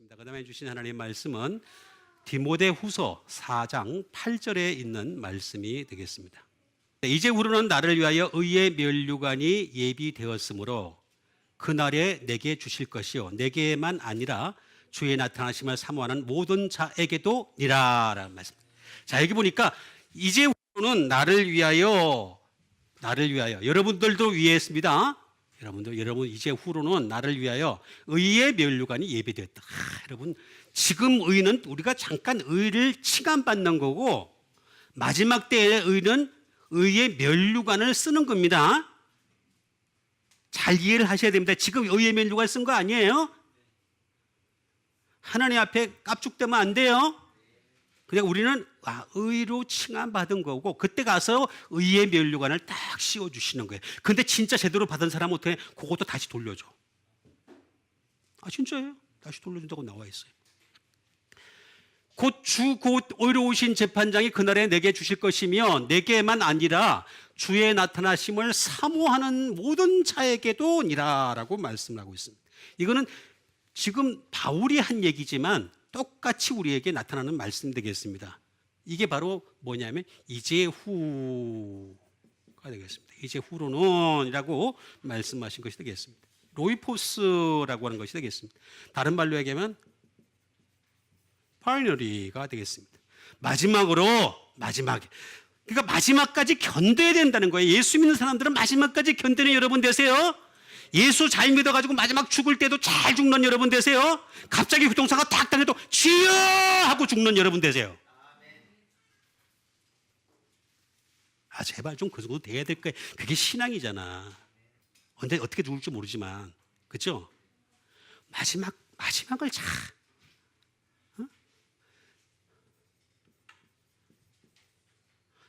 하겠습니다. 그 다음에 주신 하나님 말씀은 디모데 후서 4장 8절에 있는 말씀이 되겠습니다. 이제후로는 나를 위하여 의의 면류관이 예비되었으므로 그날에 내게 주실 것이요 내게만 아니라 주의 나타나심을 사모하는 모든 자에게도 니라라는 말씀. 자 여기 보니까 이제후로는 나를 위하여 나를 위하여 여러분들도 위했습니다. 여러분들 여러분 이제 후로는 나를 위하여 의의 면류관이 예비되었다. 아, 여러분 지금 의는 우리가 잠깐 의를 칭함받는 거고 마지막 때의 의는 의의 면류관을 쓰는 겁니다. 잘 이해를 하셔야 됩니다. 지금 의의 면류관 쓴 거 아니에요? 하나님 앞에 깝죽대면 안 돼요. 그냥 우리는 아, 의로 칭함받은 거고 그때 가서 의의 면류관을 딱 씌워 주시는 거예요. 근데 진짜 제대로 받은 사람은 어떻게 그것도 다시 돌려줘. 아 진짜예요? 다시 돌려준다고 나와 있어요. 곧주곧 의로우신 재판장이 그날에 내게 주실 것이며 내게만 아니라 주의 나타나심을 사모하는 모든 자에게도 니라라고 말씀하고 있습니다. 이거는 지금 바울이 한 얘기지만 똑같이 우리에게 나타나는 말씀 되겠습니다. 이게 바로 뭐냐면 이제 후가 되겠습니다. 이제 후로는이라고 말씀하신 것이 되겠습니다. 로이포스라고 하는 것이 되겠습니다. 다른 말로 얘기하면 파이너리가 되겠습니다. 마지막으로 마지막 그러니까 마지막까지 견뎌야 된다는 거예요. 예수 믿는 사람들은 마지막까지 견디는 여러분 되세요. 예수 잘 믿어가지고 마지막 죽을 때도 잘 죽는 여러분 되세요. 갑자기 교통사가 딱 당해도 주여 하고 죽는 여러분 되세요. 아 제발 좀 그 정도 돼야 될 거예요. 그게 신앙이잖아. 언제 어떻게 죽을지 모르지만 그렇죠? 마지막 마지막을 잘 어?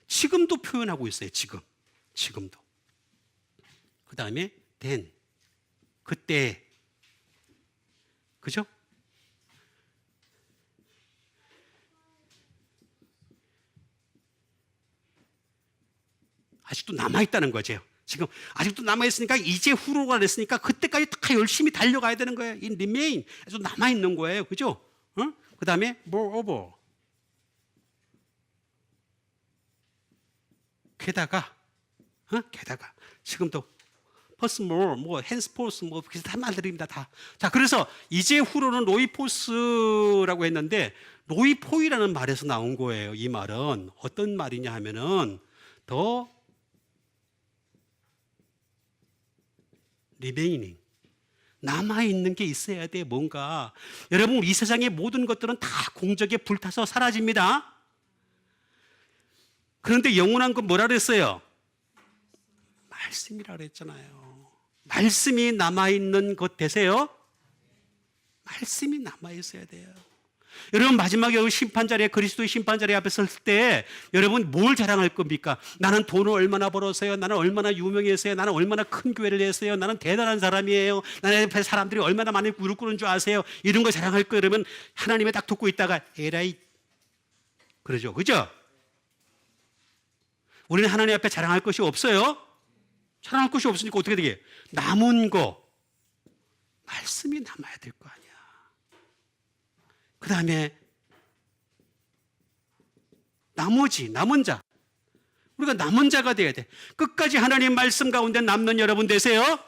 지금도 표현하고 있어요. 지금 지금도 그 다음에 then 그때 그죠? 아직도 남아 있다는 거죠. 지금 아직도 남아 있으니까 이제 후로가 됐으니까 그때까지 다 열심히 달려가야 되는 거예요. 이 remain 아직 남아 있는 거예요. 그죠? 어? 그 다음에 moreover 게다가 어? 게다가 지금도 퍼스 more 뭐 henceforth 뭐 비슷한 말들입니다 다. 자 그래서 이제 후로는 로이포스라고 했는데 로이포이라는 말에서 나온 거예요. 이 말은 어떤 말이냐 하면은 더 리베이닝 남아 있는 게 있어야 돼 뭔가 여러분 이 세상의 모든 것들은 다 공적에 불타서 사라집니다. 그런데 영원한 건 뭐라 그랬어요? 말씀이라 그랬잖아요. 말씀이 남아 있는 것 되세요? 말씀이 남아 있어야 돼요. 여러분 마지막에 그 심판 자리에 그리스도의 심판 자리에 앞에 설 때 여러분 뭘 자랑할 겁니까? 나는 돈을 얼마나 벌었어요? 나는 얼마나 유명했어요? 나는 얼마나 큰 교회를 했어요? 나는 대단한 사람이에요. 나는 옆에 사람들이 얼마나 많이 무릎 꿇는 줄 아세요? 이런 거 자랑할 거 그러면 하나님의 딱 듣고 있다가 에라이 그러죠. 그죠? 우리는 하나님 앞에 자랑할 것이 없어요. 자랑할 것이 없으니까 어떻게 되게? 남은 거 말씀이 남아야 될 거 아니야. 그 다음에 나머지 남은 자 우리가 남은 자가 돼야 돼. 끝까지 하나님 말씀 가운데 남는 여러분 되세요.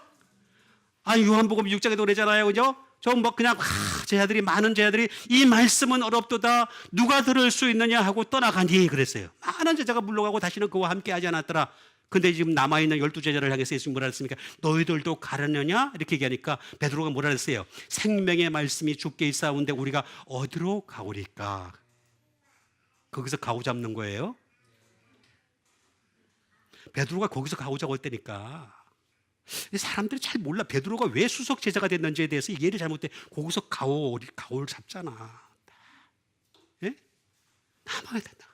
아 요한복음 6장에도 그러잖아요, 그죠? 저뭐 그냥 아, 제자들이 많은 제자들이 이 말씀은 어렵도다 누가 들을 수 있느냐 하고 떠나가니 그랬어요. 많은 제자가 물러가고 다시는 그와 함께 하지 않았더라. 근데 지금 남아 있는 열두 제자를 향해서 예수님 뭐라 했습니까? 너희들도 가르느냐 이렇게 얘기하니까 베드로가 뭐라 했어요? 생명의 말씀이 죽게 있사온데 우리가 어디로 가오리까? 거기서 가오 잡는 거예요. 베드로가 거기서 가오 잡을 때니까 사람들이 잘 몰라 베드로가 왜 수석 제자가 됐는지에 대해서 이해를 잘못해 거기서 가오 가오를 잡잖아. 예? 남아야 된다.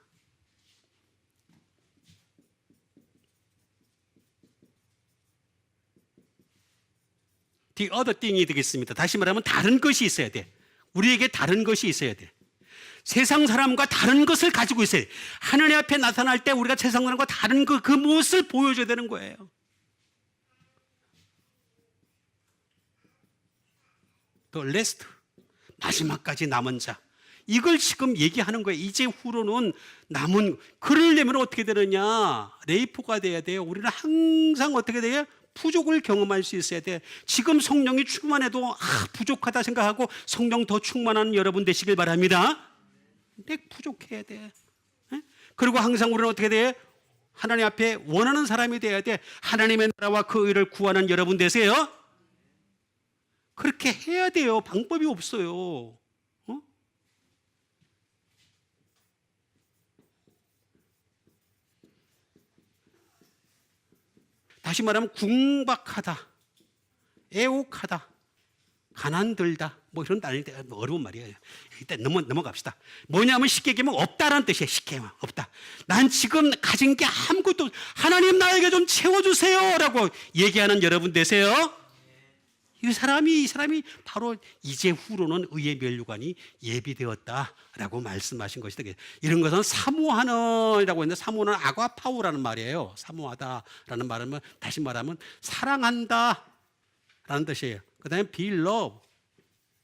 The other thing이 되겠습니다. 다시 말하면 다른 것이 있어야 돼. 우리에게 다른 것이 있어야 돼. 세상 사람과 다른 것을 가지고 있어야 돼. 하나님 앞에 나타날 때 우리가 세상 사람과 다른 그, 그 무엇을 보여줘야 되는 거예요. The rest. 마지막까지 남은 자. 이걸 지금 얘기하는 거예요. 이제 후로는 남은 그러려면 어떻게 되느냐? 레이포가 돼야 돼요. 우리는 항상 어떻게 돼요? 부족을 경험할 수 있어야 돼. 지금 성령이 충만해도 아, 부족하다 생각하고 성령 더 충만한 여러분 되시길 바랍니다. 근데 부족해야 돼. 예? 그리고 항상 우리는 어떻게 돼? 하나님 앞에 원하는 사람이 돼야 돼. 하나님의 나라와 그 의를 구하는 여러분 되세요. 그렇게 해야 돼요. 방법이 없어요. 어? 다시 말하면 궁박하다, 애옥하다, 가난들다, 뭐 이런 단어 어려운 말이에요. 일단 넘어 넘어갑시다. 뭐냐면 쉽게 얘기하면 없다라는 뜻이에요. 쉽게 얘기하면 없다. 난 지금 가진 게 아무것도 없- 하나님 나에게 좀 채워주세요 라고 얘기하는 여러분 되세요. 이 사람이 이 사람이 바로 이제 후로는 의의 멸류관이 예비되었다라고 말씀하신 것이다. 이런 것은 사모하는이라고 했는데 사모는 아과파우라는 말이에요. 사모하다라는 말은 다시 말하면 사랑한다라는 뜻이에요. 그다음에 be love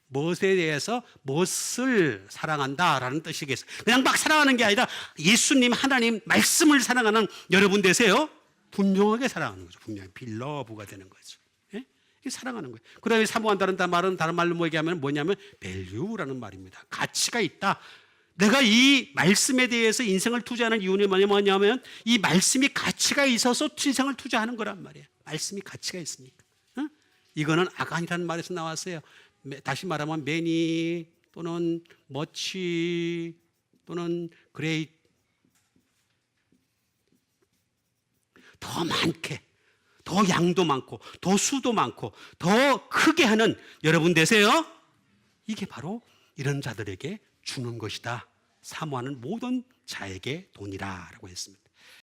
무엇에 대해서 무엇을 사랑한다라는 뜻이겠어요. 그냥 막 사랑하는 게 아니라 예수님 하나님 말씀을 사랑하는 여러분 되세요. 분명하게 사랑하는 거죠. 분명히 빌러브가 되는 거죠. 사랑하는 거예요. 그 다음에 사모한다는 말은 다른 말로 뭐 얘기하면 뭐냐면 밸류라는 말입니다. 가치가 있다. 내가 이 말씀에 대해서 인생을 투자하는 이유는 뭐냐면 이 말씀이 가치가 있어서 인생을 투자하는 거란 말이에요. 말씀이 가치가 있으니까. 어? 이거는 아간이라는 말에서 나왔어요. 매- 다시 말하면 매니 또는 머치 또는 그레이 더 많게 더 양도 많고 더 수도 많고 더 크게 하는 여러분 되세요. 이게 바로 이런 자들에게 주는 것이다. 사모하는 모든 자에게 돈이라 라고 했습니다.